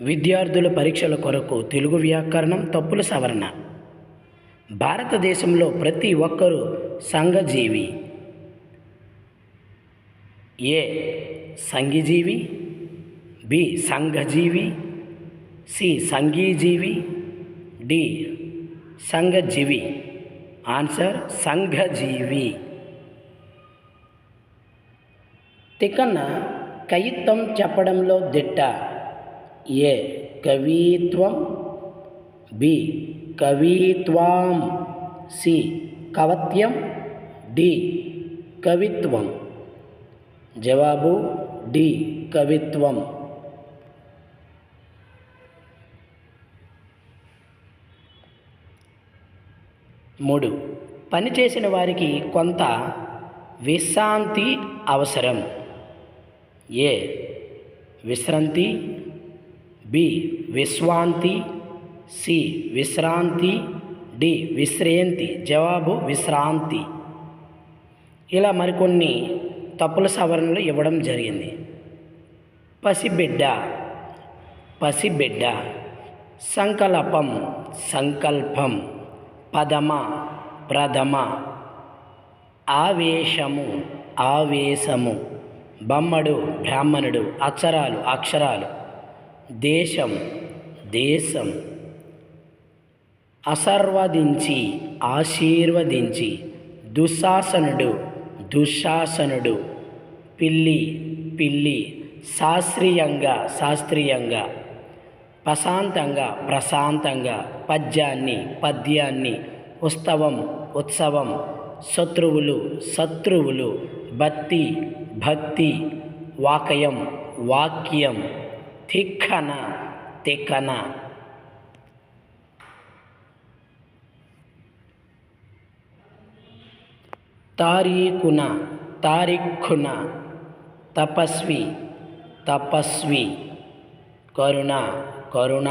విద్యార్థుల పరీక్షల కొరకు తెలుగు వ్యాకరణం తప్పుల సవరణ. భారతదేశంలో ప్రతి ఒక్కరూ సంఘజీవి. ఏ సంఘజీవి బి సంఘజీవి సి సంఘీజీవి డి సంఘజీవి. ఆన్సర్ సంఘజీవి. తికన్న కయిత్వం చెప్పడంలో దిట్ట. ఏ కవిత్వం బి కవిత్వం సి కవత్యం డి కవిత్వం. జవాబు డి కవిత్వం. మూడు. పనిచేసిన వారికి కొంత విశ్రాంతి అవసరం. ఏ విశ్రాంతి బి విశ్వాంతి సి విశ్రాంతి డి విశ్రేంతి జవాబు విశ్రాంతి. ఇలా మరికొన్ని తప్పుల సవరణలు ఇవ్వడం జరిగింది. పసిబిడ్డ పసిబిడ్డ సంకల్పం సంకల్పం పదమ ప్రథమ ఆవేశము ఆవేశము బమ్మడు బ్రాహ్మణుడు అక్షరాలు అక్షరాలు. దేశం దేశం. అసర్వదించి ఆశీర్వదించి దుశ్శాసనుడు దుశ్శాసనుడు. పిల్లి పిల్లి శాస్త్రీయంగా శాస్త్రీయంగా. ప్రశాంతంగా ప్రశాంతంగా. పద్యాన్ని పద్యాన్ని. ఉత్సవం ఉత్సవం. శత్రువులు శత్రువులు. భక్తి భక్తి. వాకయం వాక్యం. తిక్కన తిక్కన. తారీఖున తారీఖున. తపస్వి తపస్వి. కరుణ కరుణ.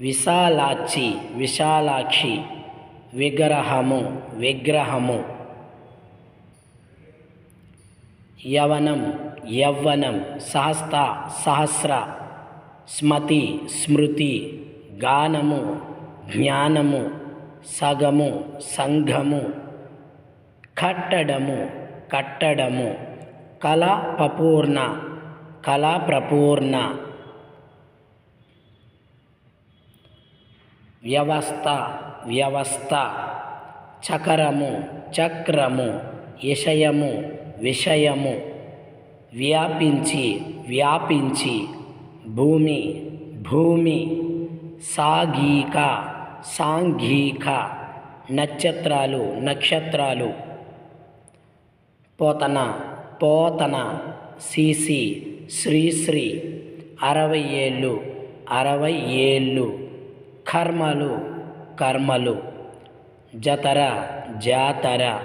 విశాలాక్షి విశాలాక్షి. విగ్రహము విగ్రహము. యవనం యవ్వనం సహస్త సహస్ర స్మతి స్మృతి గానము జ్ఞానము సగము సంఘము కట్టడము కట్టడము కళాపూర్ణ పపూర్ణ కళా ప్రపూర్ణ వ్యవస్థ వ్యవస్థ చకరము చక్రము విషయము విషయము వ్యాపించి వ్యాపించి భూమి భూమి సాఘీక సాంఘిక నక్షత్రాలు నక్షత్రాలు. పోతన పోతన సిసి శ్రీశ్రీ అరవై ఏళ్ళు అరవై ఏళ్ళు. కర్మలు కర్మలు. జతర జాతర.